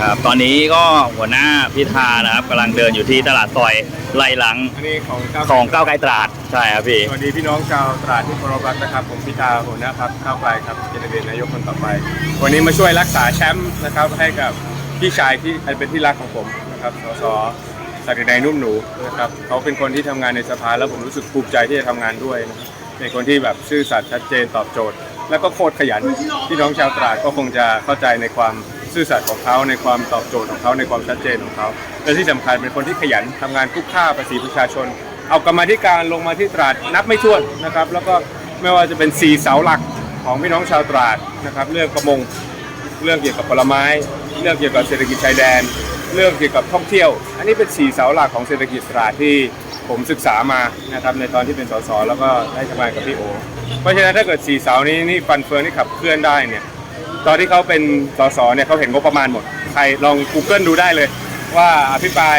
ครับตอนนี้ก็หัวหน้าพิธานะครับกำลังเดินอยู่ที่ตลาดซอยไล่หลังอันนี้ของก้าวของก้าวไกลตราดใช่ครับพี่สวัสดีพี่น้องชาวตราดที่เคารพรักนะครับ ผมพิธาหัวหน้าพักก้าวไกลครับเจนเดนนายกคนต่อไป วันนี้มาช่วยรักษาแชมป์นะครับให้กับพี่ชายที่เป็นที่รักของผมนะครับสสศักดินัยนุ่มหนูนะครับเขาเป็นคนที่ทำงานในสภาแล้วผมรู้สึกภูมิใจที่จะทำงานด้วยนะครับเป็นคนที่แบบซื่อสัตย์ชัดเจนตอบโจทย์ แล้วก็โคตรขยันพี่น้องชาวตราดก็คงจะเข้าใจในความซื่อสัตย์ของเขาในความตอบโจทย์ของเขาในความชัดเจนของเขาและที่สำคัญเป็นคนที่ขยันทำงานคุ้มค่าภาษีประชาชน เอากรรมาธิการลงมาที่ตราดนับไม่ถ้วนนะครับ แล้วก็ไม่ว่าจะเป็นสีเสาหลักของพี่น้องชาวตราดนะครับ เรื่องประมงเรื่องเกี่ยวกับผลไม้ เรื่องเกี่ยวกับเศรษฐกิจชายแดน เรื่องเกี่ยวกับท่องเที่ยว อันนี้เป็นสี่เสาหลักของเศรษฐกิจตราดที่ผมศึกษามานะครับในตอนที่เป็นสสแล้วก็ได้ทำงานกับพี่โอเพราะฉะนั้นถ้าเกิดสี่เสานี้นี่ฟันเฟืองที่ขับเคลื่อนได้เนี่ยตอนที่เขาเป็นสสเนี่ยเขาเห็นงบประมาณหมดใครลอง Google ดูได้เลย ว่าอภิปราย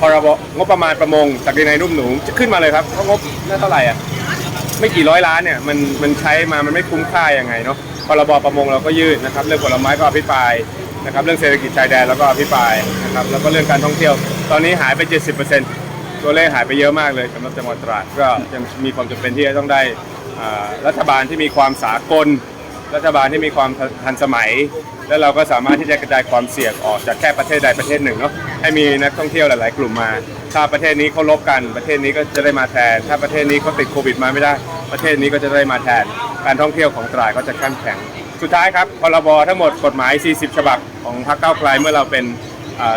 พรบงบประมาณประมงจากในนุ่มหนูจะขึ้นมาเลยครับเพราะงบนั่นเท่าไหร่อะไม่กี่ร้อยล้านเนี่ยมันมันใช้มามันไม่คุ้มค่ายังไงเนาะพรบประมงเราก็ยื่นนะครับเรื่องผลไม้ก็อภิปราย นะครับเรื่องเศรษฐกิจชายแดนแล้วก็อภิปรายนะครับแล้วก็เรื่องการท่องเที่ยว ตอนนี้หายไป 70%ตัวเลขหายไปเยอะมากเลยสำหรับจังหวัดตราดก็ยังมีความจำเป็นที่จะต้องได้รัฐบาลที่มีความสากล รัฐบาลที่มีความทันสมัย แล้วเราก็สามารถที่จะกระจายความเสี่ยงออกจากแค่ประเทศใดประเทศหนึ่งเนาะให้มีนักท่องเที่ยวหลาย ๆ กลุ่มมา ถ้าประเทศนี้เขาลบกันประเทศนี้ก็จะได้มาแทน ถ้าประเทศนี้เขาติดโควิดมาไม่ได้ ประเทศนี้ก็จะได้มาแทน การท่องเที่ยวของตราดก็จะเข้มแข็ง สุดท้ายครับพรบทั้งหมดกฎหมาย 40 ฉบับ ของพรรคก้าวไกลเมื่อเราเป็น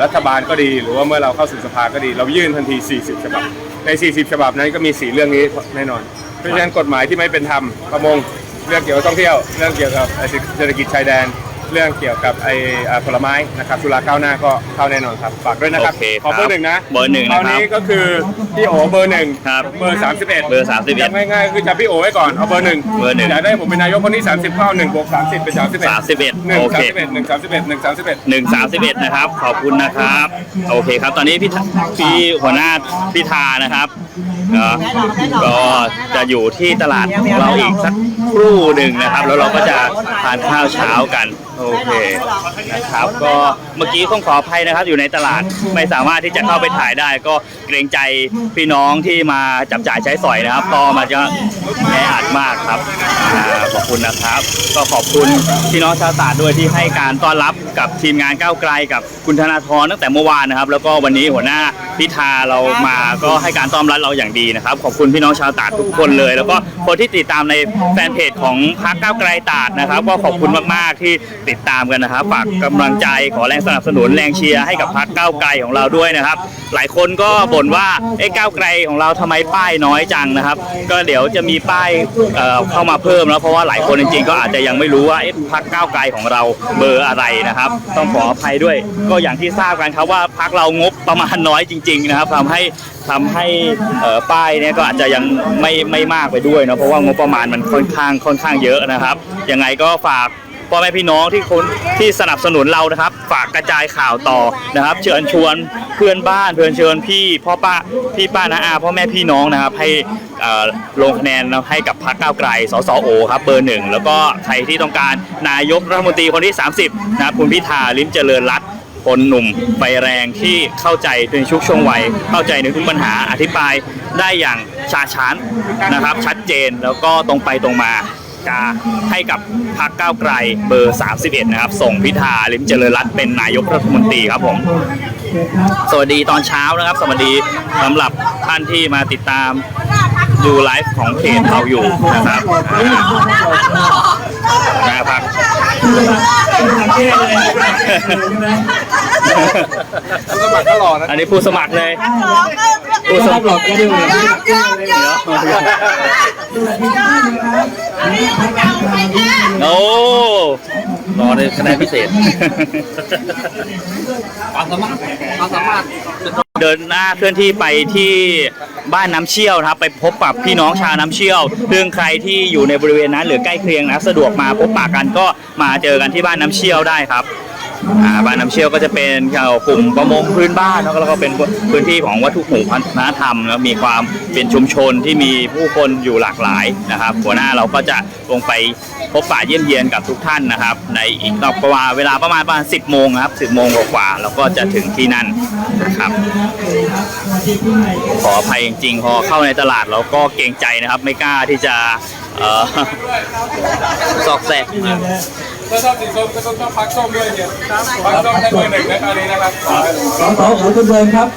รัฐบาลก็ดี หรือว่าเมื่อเราเข้าสู่สภาก็ดี เรายื่นทันที 40 ฉบับ ใน 40 ฉบับนั้นก็มีสีเรื่องนี้แน่นอน เพราะฉะนั้นกฎหมายที่ไม่เป็นธรรมประมงเรื่องเกี่ยวกับท่องเที่ยว เรื่องเกี่ยวกับเศรษฐกิจชายแดน เรื่องเกี่ยวกับไอ้อ่าผลไม้นะครับสุราก้าวหน้าก็เข้าแน่นอนครับฝากด้วยนะครับโอเคขอเบอร์หนึ่งนะเบอร์หนึ่งคนะราวครันี้บก็คือพี่โอเบอร์หนึ่งครับเบอร์31เบอร์31จำง่ายๆคือจำพี่โอไว้ก่อนเอาเบอร์หนึ่งเบอร์หนึ่งอยากได้ผมเป็นนายกคนที่30เข้า1บวก30เป็น31 31หนึ่งโอเค สามสิบเอ็ดหนึ่งสามสิบเอ็ดหนึ่งสามสิบเอ็ด หนึ่งสามสิบเอ็ดนะครับ ขอบคุณนะครับ โอเคครับ ตอนนี้พี่ทพี่หัวหน้าพิธานะครับเอ่อก็จะอยู่ที่ตลาดของเราอีกสักครู่หนึ่งนะครับ แล้วเราก็จะทานข้าวเช้ากัน โอเคนะครับ ก็เมื่อกี้ต้องขออภัยนะครับ อยู่ในตลาดไม่สามารถที่จะเข้าไปถ่ายได้ ก็เกรงใจพี่น้องที่มาจับจ่ายใช้สอยนะครับก็มาจะแออัดมากครับอ่าขอบคุณนะครับ ก็ขอบคุณพี่น้องชาวตราดด้วยที่ให้การต้อนรับกับทีมงานก้าวไกลกับคุณธนาธรตั้งแต่เมื่อวานนะครับ แล้วก็วันนี้หัวหน้าพิธาเรามาก็ให้การต้อนรับเราอย่างดีนะครับ ขอบคุณพี่น้องชาวตราดทุกคนเลย แล้วก็คนที่ติดตามในแฟนเพจของพรรคก้าวไกลตราดนะครับ ก็ขอบคุณมากๆที่ติดตามกันนะครับ ฝากกำลังใจขอแรงสนับสนุนแรงเชียร์ให้กับพรรคก้าวไกลของเราด้วยนะครับ หลายคนก็บ่นว่าเอ้ก้าวไกลของเราทำไมป้ายน้อยจังนะครับ ก็เดี๋ยวจะมีป้ายเเข้ามาเพิ่มแล้วเพราะว่าหลายคนจริงๆ ก็อาจจะยังไม่รู้ว่าเอ๊ะพรรคก้าวไกลของเราเบอร์อะไรนะครับ ต้องขออภัยด้วย ก็อย่างที่ทราบกันครับว่าพรรคเรางบประมาณน้อยจริง ๆ นะครับทำให้ทำให้ป้ายเนี่ยก็อาจจะยังไม่ไม่มากไปด้วยเนอะเพราะว่างบประมาณมันค่อนข้างค่อนข้างเยอะนะครับยังไงก็ฝาก พ่อแม่พี่น้องที่คนที่สนับสนุนเรานะครับ ฝากกระจายข่าวต่อนะครับ เชิญชวนเพื่อนบ้านเพื่อนเชิญพี่พ่อป้าพี่ป้านาอาพ่อแม่พี่น้องนะครับ ให้อ่อลงคะแนนให้กับพรรคก้าวไกลสสโอครับเบอร์หนึ่งแล้วก็ใครที่ต้องการนายกรัฐมนตรีคนที่ 30นะครับคุณพิธาลิ้มเจริญรัตน์คนหนุ่มไฟแรงที่เข้าใจในชุกช่วงวัย เข้าใจในทุกปัญหาอธิบายได้อย่างชาญฉานนะครับ ชัดเจนแล้วก็ตรงไปตรงมา จาให้กับพรรคก้าวไกลเบอร์ 31 นะครับ ส่งพิธาลิมเจริญรัตน์เป็นนายกรัฐมนตรีครับผม สวัสดีตอนเช้านะครับ สวัสดีสำหรับท่านที่มาติดตาม ดูไลฟ์ของเพจเราอยู่นะครับนะครับสมัครตลอดนะอันนี้ผู้สมัครเลยผู้สมัครหลอกก็ดูเลยโอ้รอในคะแนนพิเศษความสามารถความสามารถเดินหน้าเคลื่อนที่ไปที่ บ้านน้ำเชี่ยวนะครับ ไปพบปะพี่น้องชาวน้ำเชี่ยวเรื่องใครที่อยู่ในบริเวณนั้นหรือใกล้เคียงนะสะดวกมาพบปะกันก็มาเจอกันที่บ้านน้ำเชี่ยวได้ครับ อ่าบ้านน้ำเชี่ยวก็จะเป็นเกี่ยวกับกลุ่มประมงพื้นบ้านแล้วก็แล้วก็เป็นพื้นที่ของวัตถุหมู่พันธรรมแล้วมีความเป็นชุมชนที่มีผู้คนอยู่หลากหลายนะครับ หัวหน้าเราก็จะลงไปพบปะเยี่ยมเยียนกับทุกท่านนะครับ ในอีกรอบประมาณเวลาประมาณประมาณ10โมงครับ10โมงกว่าเราก็จะถึงที่นั่นนะครับ ขออภัยจริงๆพอเข้าในตลาดเราก็เกรงใจนะครับ ไม่กล้าที่จะ อ่อซอกแซกถ้าชอบสีส้มก็ต้องชอบพักส้มด้วยเนี่ยพักส้มได้เบอร์หนึ่งนะตอนนี้นะครับสอสอของคุณเบิร์นครับ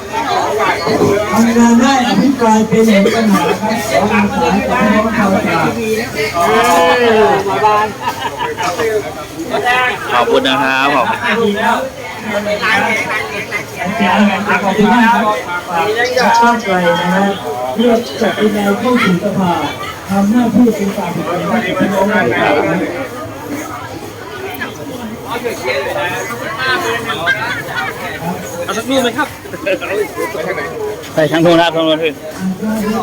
ทำงานได้อภิปรายเป็นเอกปัญหาครับขออาสากับพี่น้องชาวตลาดขอบคุณนะครับขอบคุณขอบคุณมากครับก้าวไกลนะฮะเพื่อจัดเป็นแนวเข้าสู่สภา ทำหน้าที่เป็นฝ่ายผลิตให้กับพี่น้องชาวตลาดใส่ทั้งโทนครับทั้งโทนพี่เรา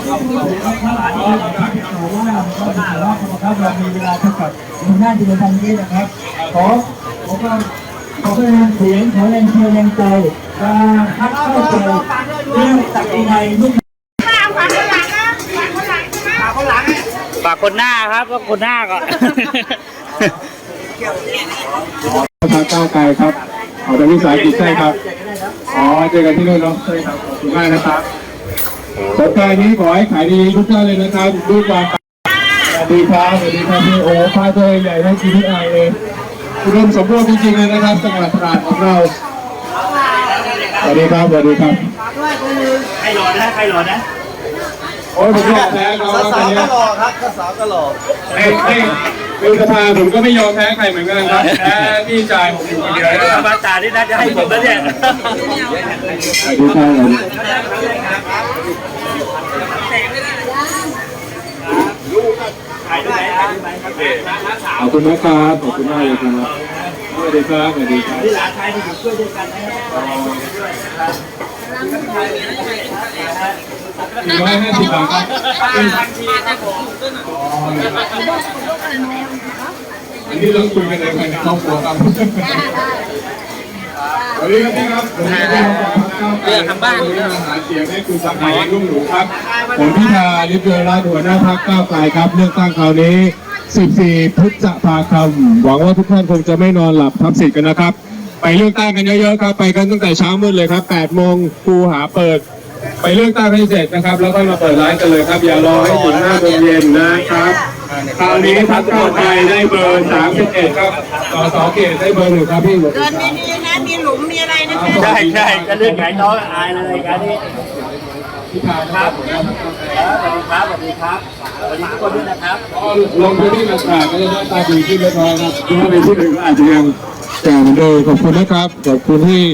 มีเวลาเท่ากับหน้าที่ในทางนี้นะครับ ขอขอความขอแรงเสียงขอแรงเชียร์แรงใจการพักเข้าใจเรื่องตัดในลูก ฝาก คนหน้าครับก็คนหน้าก่อนพรรคก้าวไกลครับออกจากวิสาหกิจใช่ครับอ๋อเจอกันที่นู่นเนาะใช่ครับขอบคุณมากนะครับสงกรานต์นี้ขอให้ขายดีทุกท่านเลยนะครับด้วยความสวัสดีครับสวัสดีครับพี่โอ้พาตัวใหญ่ทั้งชีวิตไอเลยอุดมสมบูรณ์จริงๆเลยนะครับจังหวัดตราดของเราสวัสดีครับสวัสดีครับใครหล่อนะใครหล่อนะโอ้ยผมยอมแพ้เขาครับตอนนี้ก็รอครับสสก็รอไม่ไม่คือสภาผมก็ไม่ยอมแพ้ใครเหมือนกันครับแพ้พี่ชายผมอยู่คนเดียวนะครับมาตาที่น่าจะให้ผมแล้วเนี่ยสวัสดีครับขอบคุณนะครับ ขอบคุณมากเลยครับสวัสดีครับสวัสดีครับที่หลานชายที่อยู่ช่วยด้วยกันนะครับ หนึ่ร้อยห้าสิบบาทครับอันนี้เราคุยกันในภายในครอบครัวครับสวัสดีครับพี่ครับผมเรื่องทางบ้านเรื่องหาเสียงให้คุณสมัยรุ่งหรูครับ ผมพิธาลิมเจริญรัตน์หัวหน้าพรรคก้าวไกลครับเลือกตั้งคราวนี้ 14 พฤษภาคม หวังว่าทุกท่านคงจะไม่นอนหลับทับสิทธิ์กันนะครับ ไปเลือกตั้งกันเยอะๆครับ ไปกันตั้งแต่เช้ามืดเลยครับ8โมงครูหาเปิด ไปเลือกตั้งให้เสร็จนะครับ แล้วก็มาเปิดร้านกันเลยครับ อย่ารอให้ถึง5โมงเย็นนะครับคราวนี้พรรคก้าวไกลได้เบอร์31ครับสสเขตได้เบอร์หนึ่งครับพี่เดินดีๆนะมีหลุมมีอะไรนะใช่ใช่จะเรื่องไก่น้อยอายเลยการนี้พิธาครับสวัสดีครับสวัสดีครับสวัสดีทุกคนด้วยนะครับลงพื้นที่มาตราดก็จะได้ตาดีขึ้นเรียบร้อยครับถ้าเป็นที่หนึ่งก็อาจจะยัง แก่เหมือนเดิมขอบคุณนะครับ ขอบคุณที่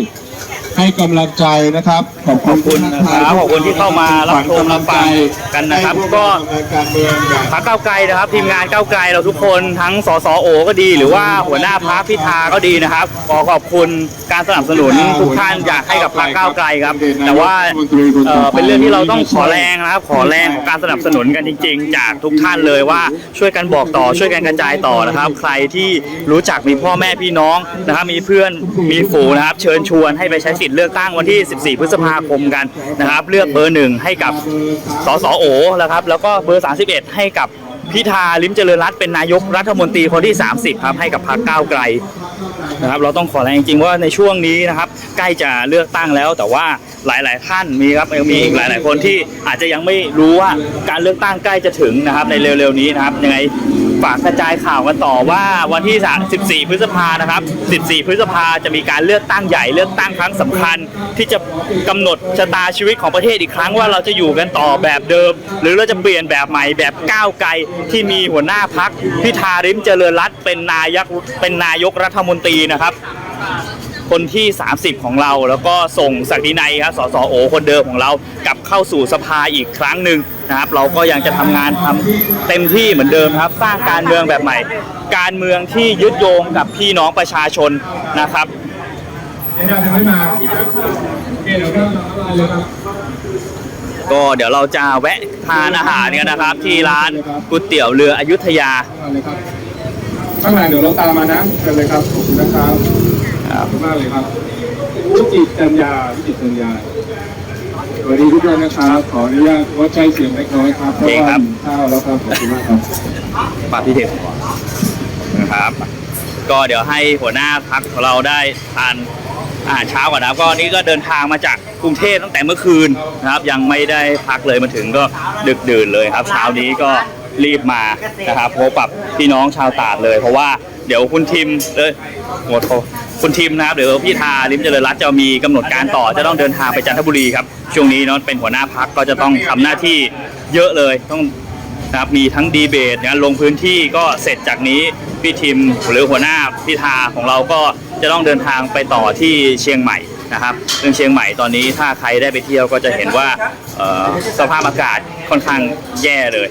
ให้กำลังใจนะครับ ขอบขอบคุณนะครับขอบคุณที่เข้ามารับชมรับฟังกันนะครับก็การเมืองแบบพักเก้าวไกลนะครับ ทีมงานก้าวไกลเราทุกคนทั้งสสโอก็ดี หรือว่าหัวหน้าพักพิธาก็ดีนะครับขอขอบคุณการสนับสนุนทุกท่านอยากให้กับพักก้าวไกลครับ แต่ว่าเอ่อเป็นเรื่องที่เราต้องขอแรงนะครับ ขอแรงของการสนับสนุนกันจริง ๆ จากทุกท่านเลยว่าช่วยกันบอกต่อ ช่วยกันกระจายต่อนะครับ ใครที่รู้จักมีพ่อแม่พี่น้องนะครับมีเพื่อนมีฝูงนะครับ เชิญชวนให้ไปใช้สิทธิ์เลือกตั้งวันที่ 14 พฤษภาคมกันนะครับ เลือกเบอร์หนึ่งให้กับสสโอนะครับ แล้วก็เบอร์ 31 ให้กับพิธาลิมเจริญรัตน์เป็นนายกรัฐมนตรีคนที่ 30 ครับให้กับพรรคก้าวไกลนะครับ เราต้องขอแรงจริงๆว่าในช่วงนี้นะครับ ใกล้จะเลือกตั้งแล้ว แต่ว่าหลาย ๆ ท่านมีครับยังมีอีกหลาย ๆ คนที่อาจจะยังไม่รู้ว่าการเลือกตั้งใกล้จะถึงนะครับในเร็ว ๆ นี้นะครับยังไง ฝากกระจายข่าวกันต่อว่าวันที่ 14 พฤษภานะครับ 14 พฤษภาจะมีการเลือกตั้งใหญ่เลือกตั้งครั้งสำคัญ ที่จะกำหนดชะตาชีวิตของประเทศอีกครั้งว่าเราจะอยู่กันต่อแบบเดิม หรือเราจะเปลี่ยนแบบใหม่แบบก้าวไกลที่มีหัวหน้าพักพิธาริมเจริญรัตเป็นนายกเป็นนายกรัฐมนตรีนะครับ คนที่ 30 ของเรา แล้วก็ส่งศักดินัยครับสสโอคนเดิมของเรากลับเข้าสู่สภาอีกครั้งหนึ่งนะครับ เราก็ยังจะทำงานทำเต็มที่เหมือนเดิมครับ สร้างการเมืองแบบใหม่ การเมืองที่ยึดโยงกับพี่น้องประชาชนนะครับก็เดี๋ยวเราจะแวะทานอาหารกันนะครับ ที่ร้านก๋วยเตี๋ยวเรืออยุธยาเอาเลยครับข้างในเดี๋ยวเราตามมานะเชิญเลยครับขอบคุณนะครับครับขอบคุณ มากเลยครับวิจิตรจัญญาวิจิตรจัญญาสวัสดีทุกท่านนะครับ ขออนุญาตงดใช้เสียงเล็กน้อยครับเพราะว่าหิวข้าวแล้วครับขอบคุณมากครับปาพี่เทพนะครับ ก็เดี๋ยวให้หัวหน้าพักของเราได้ทานอาหารเช้าก่อนนะครับ ก็นี่ก็เดินทางมาจากกรุงเทพตั้งแต่เมื่อคืนนะครับ ยังไม่ได้พักเลยมาถึงก็ดึกดื่นเลยครับเช้านี้ก็รีบมานะครับพบกับพี่น้องชาวตราดเลย เพราะว่าเดี๋ยวคุณทิมเลยหมดโทร คุณทิมนะครับเดี๋ยวพี่ทาลิมเจริญรัตน์จะมีกำหนดการต่อจะต้องเดินทางไปจันทบุรีครับช่วงนี้เนาะเป็นหัวหน้าพักก็จะต้องทำหน้าที่เยอะเลยต้องนะครับมีทั้งดีเบตนะลงพื้นที่ก็เสร็จจากนี้พี่ทิมหรือหัวหน้าพิธาของเราก็จะต้องเดินทางไปต่อที่เชียงใหม่นะครับซึ่งเชียงใหม่ตอนนี้ถ้าใครได้ไปเที่ยวก็จะเห็นว่าเอ่อสภาพอากาศค่อนข้างแย่เลย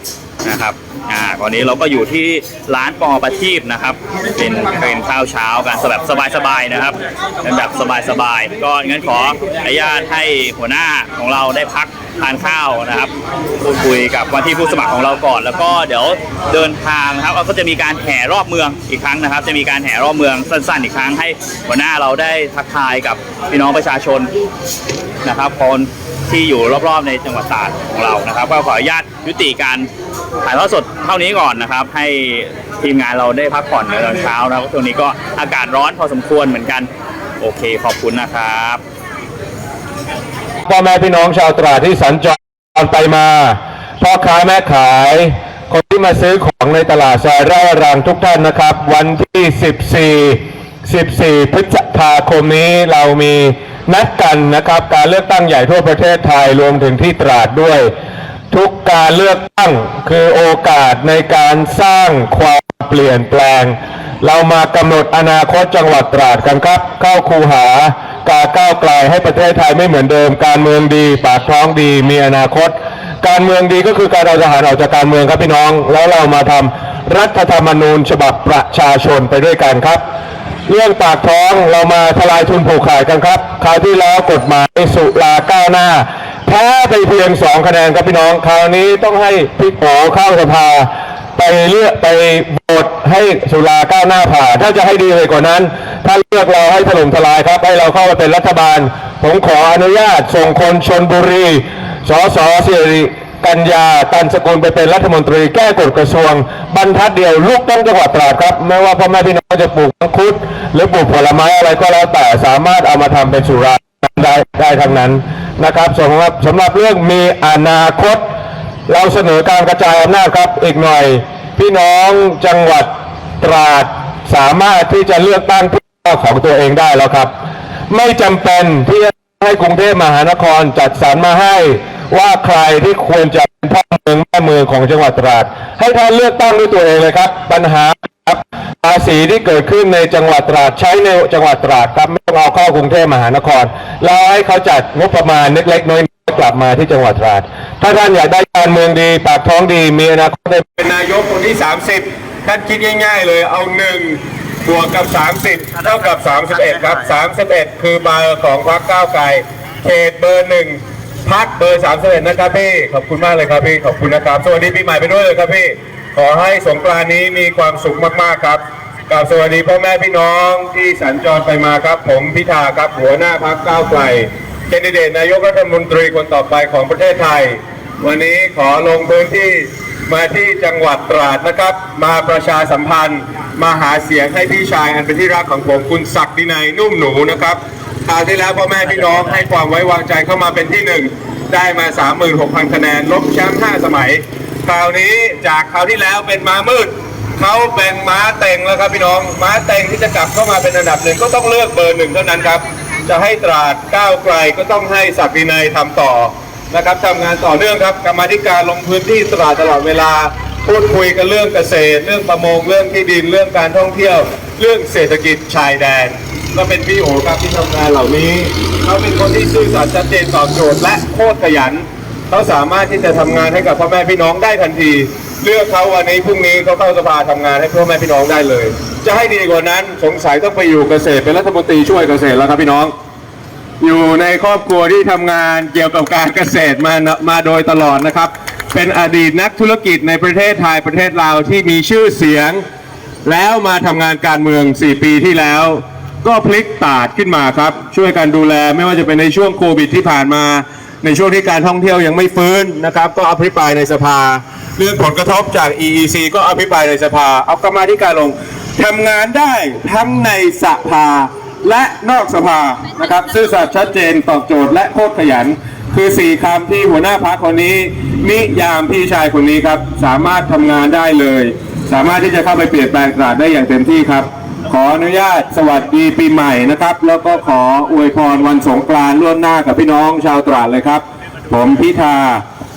นะครับ อ่าตอนนี้เราก็อยู่ที่ร้านปอประทีปนะครับ เป็นเป็นข้าวเช้ากันแบบสบายๆนะครับเป็นแบบสบายๆก็งั้นขออนุญาตให้หัวหน้าของเราได้พักทานข้าวนะครับพูดคุยกับว่าที่ผู้สมัครของเราก่อน แล้วก็เดี๋ยวเดินทางครับก็จะมีการแห่รอบเมืองอีกครั้งนะครับ จะมีการแห่รอบเมืองสั้นๆ อีกครั้งให้หัวหน้าเราได้ทักทายกับพี่น้องประชาชนนะครับคนที่อยู่รอบๆในจังหวัดตราดของเรานะครับ ก็ขออนุญาตยุติการถ่ายทอดสดเท่านี้ก่อนนะครับ ให้ทีมงานเราได้พักผ่อนในตอนเช้านะครับช่วงนี้ก็อากาศร้อนพอสมควรเหมือนกัน โอเคขอบคุณนะครับพ่อแม่พี่น้องชาวตราดที่สัญจรไปมาพ่อค้าแม่ขาย คนที่มาซื้อของในตลาดซอยร่ารังทุกท่านนะครับ วันที่ 14 14 พฤษภาคมนี้เรามีนัดกันนะครับ การเลือกตั้งใหญ่ทั่วประเทศไทยรวมถึงที่ตราดด้วย ทุกการเลือกตั้งคือโอกาสในการสร้างความเปลี่ยนแปลง เรามากำหนดอนาคตจังหวัดตราดกันครับ เข้าคูหากาก้าวไกลให้ประเทศไทยไม่เหมือนเดิม การเมืองดีปากท้องดีมีอนาคต การเมืองดีก็คือการเอาทหารออกจากการเมืองครับพี่น้อง แล้วเรามาทำรัฐธรรมนูญฉบับประชาชนไปด้วยกันครับเรื่องปากท้องเรามาทลายทุนผูกขาดกันครับ คราวที่แล้วกฎหมายสุราก้าวหน้า แพ้ไปเพียงสองคะแนนครับพี่น้อง คราวนี้ต้องให้พี่โอเข้าสภา ไปเลือกไปโหวตให้สุราก้าวหน้าผ่านถ้าจะให้ดีเลยกว่านั้น ถ้าเลือกเราให้ถล่มทลายครับ ให้เราเข้ามาเป็นรัฐบาล ผมขออนุญาตส่งคนชนบุรีสสสิริกัญญาตันสกุลไปเป็นรัฐมนตรีแก้กฎกระทรวง บรรทัดเดียวลูกต้องจังหวัดตราดครับไม่ว่าพ่อแม่พี่น้องจะปลูกมังคุด หรือปลูกผลไม้อะไรก็แล้วแต่สามารถเอามาทำเป็นสุรา ได้ได้ทั้งนั้นนะครับสำหรับสำหรับเรื่องมีอนาคต เราเสนอการกระจายอำนาจครับอีกหน่อย พี่น้องจังหวัดตราดสามารถที่จะเลือกตั้งผู้ว่าของตัวเองได้แล้วครับ ไม่จำเป็นที่จะให้กรุงเทพมหานครจัดสรรมาให้ว่าใครที่ควรจะเป็นพ่อเมืองแม่เมืองของจังหวัดตราด ให้ท่านเลือกตั้งด้วยตัวเองเลยครับ ปัญหา ครับภาษีที่เกิดขึ้นในจังหวัดตราดใช้ในจังหวัดตราดครับไม่ต้องเอาเข้ากรุงเทพมหานครแล้วให้เขาจัดงบประมาณเล็กๆน้อยๆกลับมาที่จังหวัดตราด ถ้าท่านอยากได้การเมืองดีปากท้องดีมีอนาคตเป็นนายกคนที่ 30 ท่านคิดง่าย ๆ เลยเอา1บวกกับ 30 เท่ากับ 31 ครับ 31 คือเบอร์ของพรรคก้าวไกลเขตเบอร์หนึ่งพักเบอร์31นะครับพี่ขอบคุณมากเลยครับพี่ขอบคุณนะครับสวัสดีปีใหม่ไปด้วยเลยครับพี่ ขอให้สงกรานนี้มีความสุขมากๆครับกราบสวัสดีพ่อแม่พี่น้องที่สัญจรไปมาครับ ผมพิธาครับหัวหน้าพักก้าวไกลแคนดิเดตนายกรัฐมนตรีคนต่อไปของประเทศไทย วันนี้ขอลงพื้นที่มาที่จังหวัดตราดนะครับ มาประชาสัมพันธ์ มาหาเสียงให้พี่ชายอันเป็นที่รักของผมคุณศักดินัยนุ่มหนูนะครับคราวที่แล้วพ่อแม่พี่น้องให้ความไว้วางใจเข้ามาเป็นที่หนึ่งได้มา 36,000 คะแนนลบแชมป์5สมัย คราวนี้จากคราวที่แล้วเป็นม้ามืดเขาเป็นม้าเต็งแล้วครับพี่น้อง ม้าเต็งที่จะกลับเข้ามาเป็นอันดับหนึ่งก็ต้องเลือกเบอร์หนึ่งเท่านั้นครับ จะให้ตราดก้าวไกลก็ต้องให้ศักดินัยทำต่อนะครับทำงานต่อเนื่องครับกรรมธิการลงพื้นที่ตราดตลอดเวลาพูดคุยกันเรื่องเกษตร เรื่องประมงเรื่องที่ดินเรื่องการท่องเที่ยว เรื่องเศรษฐกิจชายแดนก็เป็นพี่โอครับที่ทำงานเหล่านี้เขาเป็นคนที่ซื่อสัตย์ชัดเจนตอบโจทย์และโคตรขยัน เขาสามารถที่จะทำงานให้กับพ่อแม่พี่น้องได้ทันที เลือกเขาวันนี้พรุ่งนี้เขาเข้าสภาทำงานให้พ่อแม่พี่น้องได้เลย จะให้ดีกว่านั้นสงสัยต้องไปอยู่เกษตรเป็นรัฐมนตรีช่วยเกษตรแล้วครับพี่น้อง อยู่ในครอบครัวที่ทำงานเกี่ยวกับการเกษตรมามาโดยตลอดนะครับ เป็นอดีตนักธุรกิจในประเทศไทยประเทศลาวที่มีชื่อเสียง แล้วมาทำงานการเมือง 4 ปีที่แล้วก็พลิกตาดขึ้นมาครับ ช่วยกันดูแลไม่ว่าจะเป็นในช่วงโควิดที่ผ่านมา ในช่วงที่การท่องเที่ยวยังไม่ฟื้นนะครับ ก็อภิปรายในสภา เรื่องผลกระทบจาก EEC ก็อภิปรายในสภา เอากรรมาธิการลงทำงานได้ทั้งในสภาและนอกสภานะครับซื่อสัตย์ชัดเจนตอบโจทย์และโคตรขยัน คือสี่คำที่หัวหน้าพักคนนี้นิยามพี่ชายคนนี้ครับ สามารถทำงานได้เลย สามารถที่จะเข้าไปเปลี่ยนแปลงตราดได้อย่างเต็มที่ครับ ขออนุญาตสวัสดีปีใหม่นะครับ แล้วก็ขออวยพรวันสงกรานต์ล่วงหน้ากับพี่น้องชาวตราดเลยครับ ผมพิธา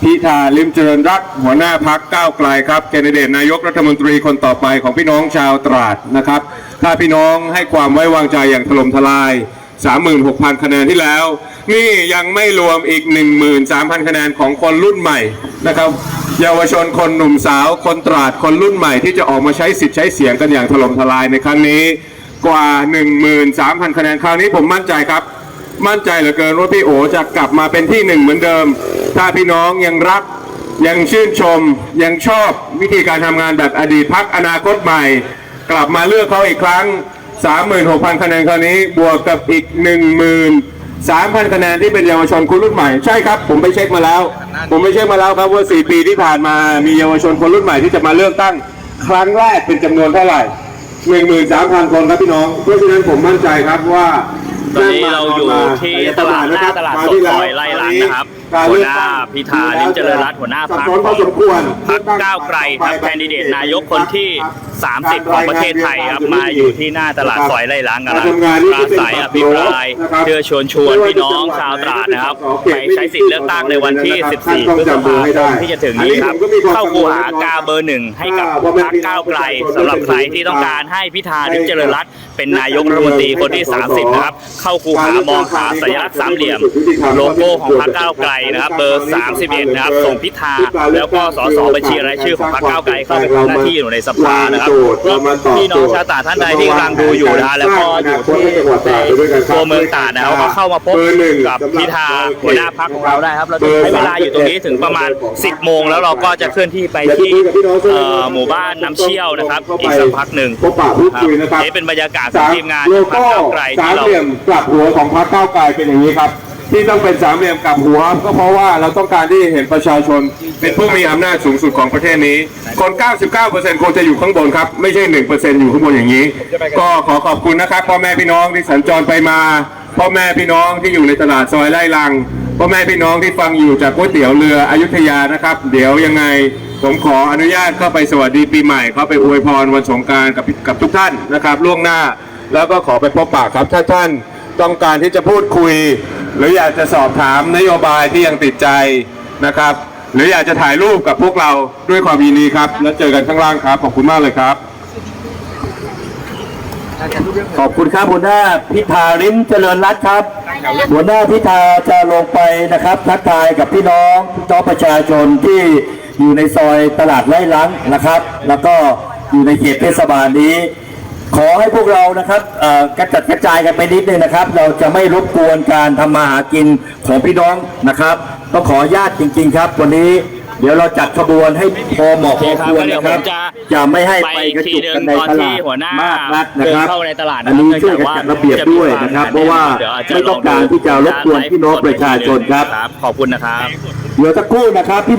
พิธาลิมเจริญรัตหัวหน้าพักก้าวไกลครับแคนดิเดตนายกรัฐมนตรีคนต่อไปของพี่น้องชาวตราดนะครับ ถ้าพี่น้องให้ความไว้วางใจอย่างถล่มทลาย 36,000 คะแนนที่แล้ว นี่ยังไม่รวมอีก 13,000 คะแนนของคนรุ่นใหม่นะครับ เยาวชนคนหนุ่มสาวคนตราดคนรุ่นใหม่ที่จะออกมาใช้สิทธิ์ใช้เสียงกันอย่างถล่มทลายในครั้งนี้กว่า 13,000 คะแนนคราวนี้ผมมั่นใจครับ มั่นใจเหลือเกินว่าพี่โอจะกลับมาเป็นที่หนึ่งเหมือนเดิม ถ้าพี่น้องยังรักยังชื่นชม ยังชอบวิธีการทำงานแบบอดีตพักอนาคตใหม่ กลับมาเลือกเขาอีกครั้ง 36,000 คะแนนคราวนี้บวกกับอีก 13,000 คะแนนที่เป็นเยาวชนคนรุ่นใหม่ ใช่ครับ ผมไปเช็คมาแล้ว ผมไปเช็คมาแล้วครับว่า 4 ปีที่ผ่านมามีเยาวชนคนรุ่นใหม่ที่จะมาเลือกตั้ง ครั้งแรกเป็นจำนวนเท่าไหร่13,000คนครับพี่น้อง เพราะฉะนั้นผมมั่นใจครับว่าตอนนี้เราอยู่ที่ตลาดหน้าตลาดสดซอยไร่ลังนะครับหัวหน้าพิธาลิ้มเจริญรัตน์หัวหน้าพรรคพอสมควรพรรคก้าวไกลครับแคนดิเดตนายกคนที่ 30 ของประเทศไทยครับมาอยู่ที่หน้าตลาดซอยไร่ลังนะครับปราศัยอภิปรายเพื่อชวนชวนพี่น้องชาวตราดนะครับไปใช้สิทธิ์เลือกตั้งในวันที่ 14พฤษภาคมที่จะถึงนี้ครับเข้าคูหากาเบอร์หนึ่งให้กับพรรคก้าวไกลสำหรับใครที่ต้องการให้พิธาลิ้มเจริญรัตน์เป็นนายกรัฐมนตรีคนที่ 30 นะครับ เข้าคูหามองหาสัญลักษณ์สามเหลี่ยมโลโก้ของพรรคก้าวไกลนะครับ เบอร์31นะครับส่งพิธาแล้วก็สสบัญชีรายชื่อของพรรคก้าวไกลเข้าไปทำหน้าที่อยู่ในสภานะครับพี่น้องชาวตาท่านใดที่กำลังดูอยู่นะแล้วก็อยู่ที่ตัวเมืองตาดนะครับก็เข้ามาพบกับพิธาหัวหน้าพรรคของเราได้ครับเราจะใช้เวลาอยู่ตรงนี้ถึงประมาณ 10 โมง แล้วเราก็จะเคลื่อนที่ไปที่หมู่บ้านน้ำเชี่ยวนะครับอีกสักพักหนึ่งพบปะพูดคุยนะครับนี่เป็นบรรยากาศของทีมงานโลพรรคโก้ก้าวไกลสาที่เราเหลี่ยมกลับหัวของพรรคก้าวไกลเป็นอย่างนี้ครับ ที่ต้องเป็นสามเหลี่ยมกลับหัว ก็เพราะว่าเราต้องการที่เห็นประชาชน เป็นผู้มีอำนาจสูงสุดของประเทศนี้ คน 99%ควรจะอยู่ข้างบนครับ ไม่ใช่ 1%อยู่ข้างบนอย่างนี้ ก็ขอขอบคุณนะครับพ่อแม่พี่น้องที่สัญจรไปมาพ่อแม่พี่น้องที่อยู่ในตลาดซอยไร่ลังพ่อแม่พี่น้องที่ฟังอยู่จากก๋วยเตี๋ยวเรืออยุธยานะครับ เดี๋ยวยังไงผมขออนุญาตเข้าไปสวัสดีปีใหม่เข้าไปอวยพรวันสงกรารกับกับทุกท่านนะครับ ล่วงหน้า แล้วก็ขอไปพบปะครับถ้าท่านต้องการที่จะพูดคุย หรืออยากจะสอบถามนโยบายที่ยังติดใจนะครับ หรืออยากจะถ่ายรูปกับพวกเราด้วยความยินดีครับ แล้วเจอกันข้างล่างครับขอบคุณมากเลยครับ ขอบคุณครับหัวหน้าพิธาริมเจริญรัตน์ครับ หัวหน้าพิธาจะลงไปนะครับทักทายกับพี่น้องพี่น้องประชาชนที่อยู่ในซอยตลาดไร่ลังนะครับ แล้วก็อยู่ในเขตเทศบาลนี้ ขอให้พวกเรานะครับเอ่อกระจัดกระจายกันไปนิดนึงนะครับ เราจะไม่รบกวนการทำมาหากินของพี่น้องนะครับต้องขออนุญาตจริง ๆ ครับ วันนี้เดี๋ยวเราจัดขบวนให้พอเหมาะพอควรนะครับจะไม่ให้ไปกระจุกกันในตลาดมากนักนะครับเดินเข้าในตลาดนะครับอันนี้ช่วยกันจัดระเบียบด้วยนะครับ เพราะว่าดี๋ยจไม่ต้องการที่จะรบกวนพี่น้องประชาชนครับ ขอบคุณนะครับ เดี๋ยวสักครู่นะครับพี่